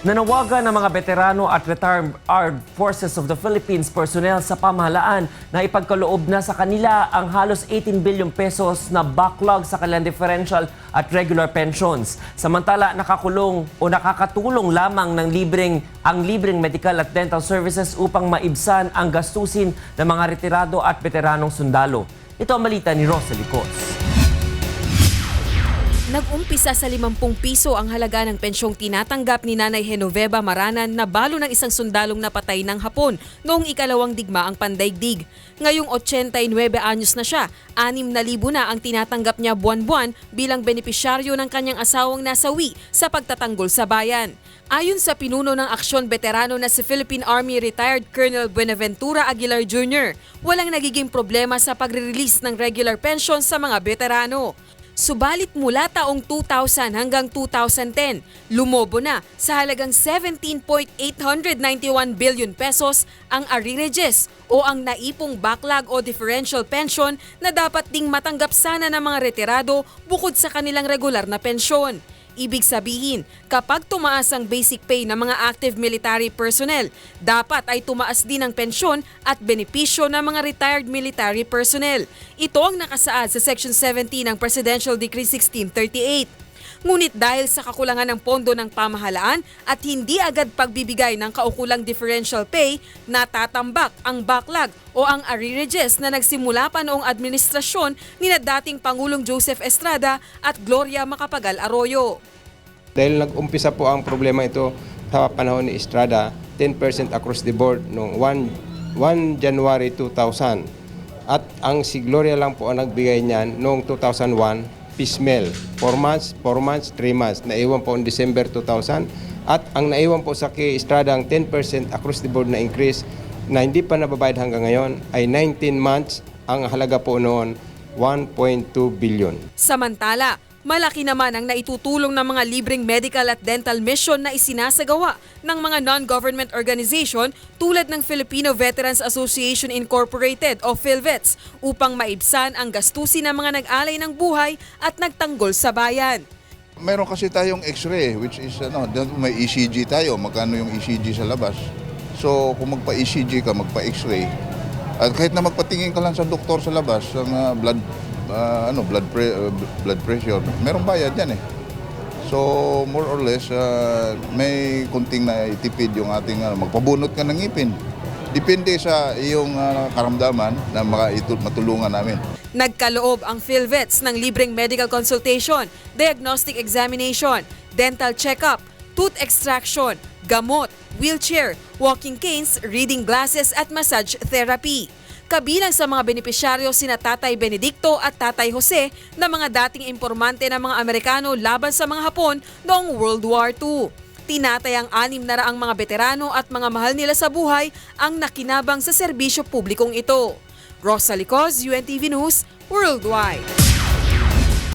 Nanawagan ng mga veterano at retired Armed Forces of the Philippines personnel sa pamahalaan na ipagkaloob na sa kanila ang halos 18 billion pesos na backlog sa kanilang differential at regular pensions. Samantala, nakakulong o nakakatulong lamang ng libreng ang libreng medical at dental services upang maibsan ang gastusin ng mga retirado at veteranong sundalo. Ito ang malita ni Rosalie Cos. Nag-umpisa sa 50 piso ang halaga ng pensyong tinatanggap ni Nanay Genoveva Maranan na balo ng isang sundalong napatay ng hapon noong ikalawang digmaang pandaigdig. Ngayong 89 anyos na siya, 6,000 na ang tinatanggap niya buwan-buwan bilang benepisyaryo ng kanyang asawang nasawi sa pagtatanggol sa bayan. Ayon sa pinuno ng aksyon veterano na si Philippine Army retired Colonel Buenaventura Aguilar Jr., walang nagiging problema sa pagre-release ng regular pension sa mga veterano. Subalit mula taong 2000 hanggang 2010, lumobo na sa halagang 17.891 billion pesos ang arrearages o ang naipong backlog o differential pension na dapat ding matanggap sana ng mga retirado bukod sa kanilang regular na pensyon. Ibig sabihin, kapag tumaas ang basic pay ng mga active military personnel, dapat ay tumaas din ang pensyon at benepisyo ng mga retired military personnel. Ito ang nakasaad sa Section 17 ng Presidential Decree 1638. Ngunit dahil sa kakulangan ng pondo ng pamahalaan at hindi agad pagbibigay ng kaukulang differential pay, natatambak ang backlog o ang arrearages na nagsimula pa noong administrasyon ni na dating Pangulong Joseph Estrada at Gloria Macapagal Arroyo. Dahil nag-umpisa po ang problema ito sa panahon ni Estrada, 10% across the board noong 1, 1 January 2000. At ang si Gloria lang po ang nagbigay niyan noong 2001, piecemeal. 4 months, 4 months, 3 months. Naiwan po in December 2000. At ang naiwan po sa kay Estrada ang 10% across the board na increase na hindi pa nababayad hanggang ngayon ay 19 months ang halaga po noon 1.2 billion. Samantala, malaki naman ang naitutulong ng mga libreng medical at dental mission na isinasagawa ng mga non-government organization tulad ng Filipino Veterans Association Incorporated o PhilVets upang maibsan ang gastusin ng mga nag-alay ng buhay at nagtanggol sa bayan. Meron kasi tayong x-ray which is ano, may ECG tayo, magkano yung ECG sa labas. So kung magpa-ECG ka, magpa-x-ray, at kahit na magpatingin ka lang sa doktor sa labas, ng ah, blood ah, ano, blood pre- ah, blood pressure, merong bayad yan eh. So more or less ah, may kunting na itipid yung ating ano, magpabunot ka ng ngipin. Depende sa iyong ah, karamdaman na maka- matulungan namin. Nagkaloob ang PhilVets ng libreng medical consultation, diagnostic examination, dental check-up, tooth extraction, gamot, wheelchair, walking canes, reading glasses at massage therapy. Kabilang sa mga benepisyaryo sina Tatay Benedicto at Tatay Jose na mga dating impormante ng mga Amerikano laban sa mga Hapon noong World War II. Tinatayang anim na raang mga veterano at mga mahal nila sa buhay ang nakinabang sa serbisyo publikong ito. Rosa Licos, UNTV News, Worldwide.